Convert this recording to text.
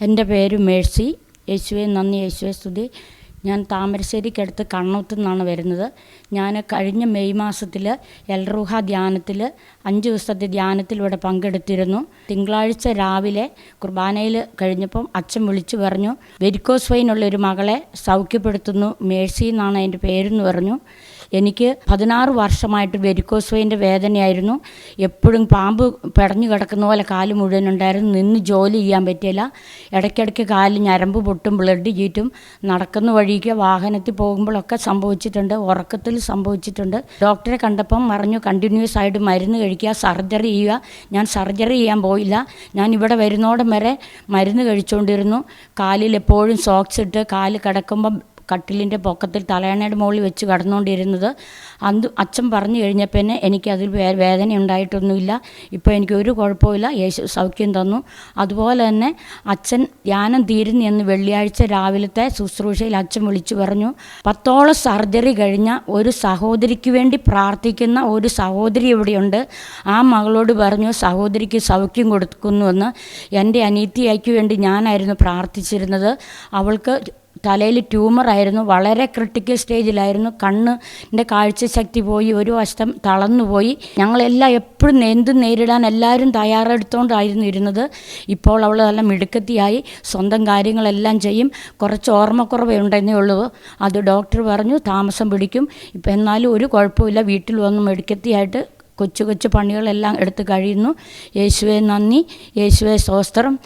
എന്റെ പേര് മേഴ്സി. യേശുവെ നന്ദി. യേശുവെ സ്തുതി. ഞാൻ താമരശ്ശേരിക്കടുത്ത് കണ്ണൂത്തു നിന്നാണ് വരുന്നത്. ഞാൻ കഴിഞ്ഞ മെയ് മാസത്തിൽ എൽറൂഹ ധ്യാനത്തിൽ അഞ്ച് ദിവസത്തെ ധ്യാനത്തിൽ ഇവിടെ പങ്കെടുത്തിരുന്നു. തിങ്കളാഴ്ച രാവിലെ കുർബാനയിൽ കഴിഞ്ഞപ്പം അച്ഛൻ വിളിച്ചു പറഞ്ഞു വെരിക്കോസ് വൈനുള്ള ഒരു മകളെ സൗഖ്യപ്പെടുത്തുന്നു. മേഴ്സി എന്നാണ് എന്റെ പേരെന്ന് പറഞ്ഞു. എനിക്ക് പതിനാറ് വർഷമായിട്ട് വെരിക്കോസ് വെയിന്റെ വേദനയായിരുന്നു. എപ്പോഴും പാമ്പ് പിടഞ്ഞു കിടക്കുന്ന പോലെ കാൽ മുഴുവൻ ഉണ്ടായിരുന്നു. നിന്ന് ജോലി ചെയ്യാൻ പറ്റിയില്ല. ഇടയ്ക്കിടയ്ക്ക് കാൽ ഞരമ്പ് പൊട്ടും ബ്ലഡ് ചീറ്റും. നടക്കുന്ന വഴിക്ക് വാഹനത്തിൽ പോകുമ്പോഴൊക്കെ സംഭവിച്ചിട്ടുണ്ട്. ഉറക്കത്തിൽ സംഭവിച്ചിട്ടുണ്ട്. ഡോക്ടറെ കണ്ടപ്പം പറഞ്ഞു കണ്ടിന്യൂസ് ആയിട്ട് മരുന്ന് കഴിക്കുക സർജറി ചെയ്യുക. ഞാൻ സർജറി ചെയ്യാൻ പോയില്ല. ഞാൻ ഇവിടെ വരുന്നോടം വരെ മരുന്ന് കഴിച്ചുകൊണ്ടിരുന്നു. കാലിൽ എപ്പോഴും സോക്സ് ഇട്ട് കാൽ കിടക്കുമ്പം കട്ടിലിന്റെ പൊക്കത്തിൽ തലയണയുടെ മുകളിൽ വെച്ച് കടന്നുകൊണ്ടിരുന്നത്. അന്ന് അച്ഛൻ പറഞ്ഞു കഴിഞ്ഞപ്പോൾ എനിക്കതിൽ വേ വേദന ഉണ്ടായിട്ടൊന്നുമില്ല. ഇപ്പോൾ എനിക്ക് ഒരു കുഴപ്പമില്ല യേശു സൗഖ്യം തന്നു. അതുപോലെ തന്നെ അച്ഛൻ ധ്യാനം തീരുന്നു എന്ന് വെള്ളിയാഴ്ച രാവിലത്തെ ശുശ്രൂഷയിൽ അച്ഛൻ വിളിച്ചു പറഞ്ഞു. പത്തോളം സർജറി കഴിഞ്ഞ ഒരു സഹോദരിക്ക് വേണ്ടി പ്രാർത്ഥിക്കുന്ന ഒരു സഹോദരി ഇവിടെയുണ്ട്. ആ മകളോട് പറഞ്ഞു സഹോദരിക്ക് സൗഖ്യം കൊടുക്കുന്നുവെന്ന് എന്റെ അനീതിയായിക്ക് വേണ്ടി ഞാനായിരുന്നു പ്രാർത്ഥിച്ചിരുന്നത്. അവൾക്ക് തലയിൽ ട്യൂമറായിരുന്നു. വളരെ ക്രിട്ടിക്കൽ സ്റ്റേജിലായിരുന്നു കണ്ണിന്റെ കാഴ്ചശക്തി പോയി ഒരു വശം തളർന്നുപോയി. ഞങ്ങളെല്ലാം എപ്പോഴും എന്തും നേരിടാൻ എല്ലാവരും തയ്യാറെടുത്തുകൊണ്ടായിരുന്നു ഇരുന്നത്. ഇപ്പോൾ അവൾ നല്ല മിടുക്കത്തിയായി സ്വന്തം കാര്യങ്ങളെല്ലാം ചെയ്യും. കുറച്ച് ഓർമ്മക്കുറവ് ഉണ്ടെന്നേ ഉള്ളൂ. അത് ഡോക്ടർ പറഞ്ഞു താമസം പിടിക്കും. ഇപ്പം എന്നാലും ഒരു കുഴപ്പമില്ല വീട്ടിൽ വന്ന് മിടുക്കത്തിയായിട്ട് കൊച്ചു കൊച്ചു പണികളെല്ലാം എടുത്ത് കഴിയുന്നു. യേശുവെ നന്ദി. യേശുവെ സ്തോത്രം.